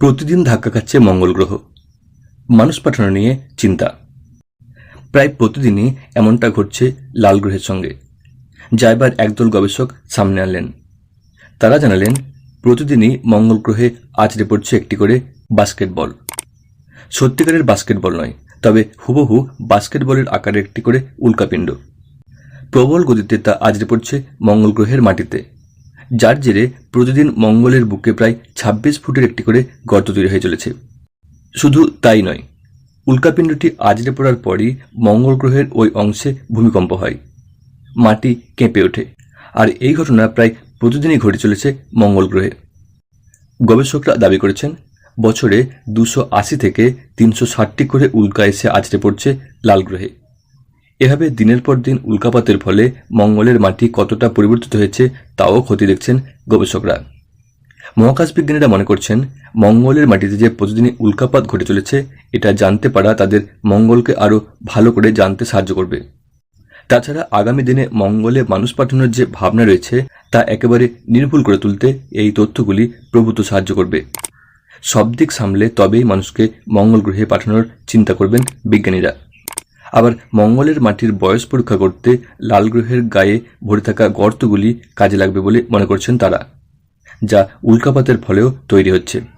প্রতিদিন ধাক্কা খাচ্ছে মঙ্গল গ্রহ। মানুষ পাঠানো নিয়ে চিন্তা। প্রায় প্রতিদিনই এমনটা ঘটছে লাল গ্রহের সঙ্গে, যা এবার একদল গবেষক সামনে আনলেন। তারা জানালেন, প্রতিদিনই মঙ্গল গ্রহে আছড়ে পড়ছে একটি করে বাস্কেটবল। সত্যিকারের বাস্কেটবল নয়, তবে হুবহু বাস্কেটবলের আকারে একটি করে উল্কাপিণ্ড। প্রবল গতিতে তা আজরে পড়ছে মঙ্গল গ্রহের মাটিতে। যার জেরে প্রতিদিন মঙ্গলের বুকে প্রায় ছাব্বিশ ফুটের একটি করে গর্ত তৈরি হয়ে চলেছে। শুধু তাই নয়, উল্কাপিণ্ডটি আজরে পড়ার পরই মঙ্গল গ্রহের ওই অংশে ভূমিকম্প হয়। মাটি কেঁপে ওঠে, আর এই ঘটনা প্রায় প্রতিদিনই ঘটে চলেছে মঙ্গল গ্রহে। গবেষকরা দাবি করেছেন, বছরে দুশো আশি থেকে তিনশো ষাটটি করে উল্কা এসে আছড়ে পড়ছে লাল গ্রহে। এভাবে দিনের পর দিন উল্কাপাতের ফলে মঙ্গলের মাটি কতটা পরিবর্তিত হয়েছে, তাও ক্ষতি দেখছেন গবেষকরা। মহাকাশ বিজ্ঞানীরা মনে করছেন, মঙ্গলের মাটিতে যে প্রতিদিনই উল্কাপাত ঘটে চলেছে, এটা জানতে পারা তাদের মঙ্গলকে আরও ভালো করে জানতে সাহায্য করবে। তাছাড়া আগামী দিনে মঙ্গলে মানুষ পাঠানোর যে ভাবনা রয়েছে, তা একেবারে নির্ভুল করে তুলতে এই তথ্যগুলি প্রভূত সাহায্য করবে। সব দিক সামলে তবেই মানুষকে মঙ্গল গ্রহে পাঠানোর চিন্তা করবেন বিজ্ঞানীরা। আবার মঙ্গলের মাটির বয়স পরীক্ষা করতে লাল গ্রহের গায়ে ভরে থাকা গর্তগুলি কাজে লাগবে বলে মনে করছেন তারা, যা উল্কাপাতের ফলেও তৈরি হচ্ছে।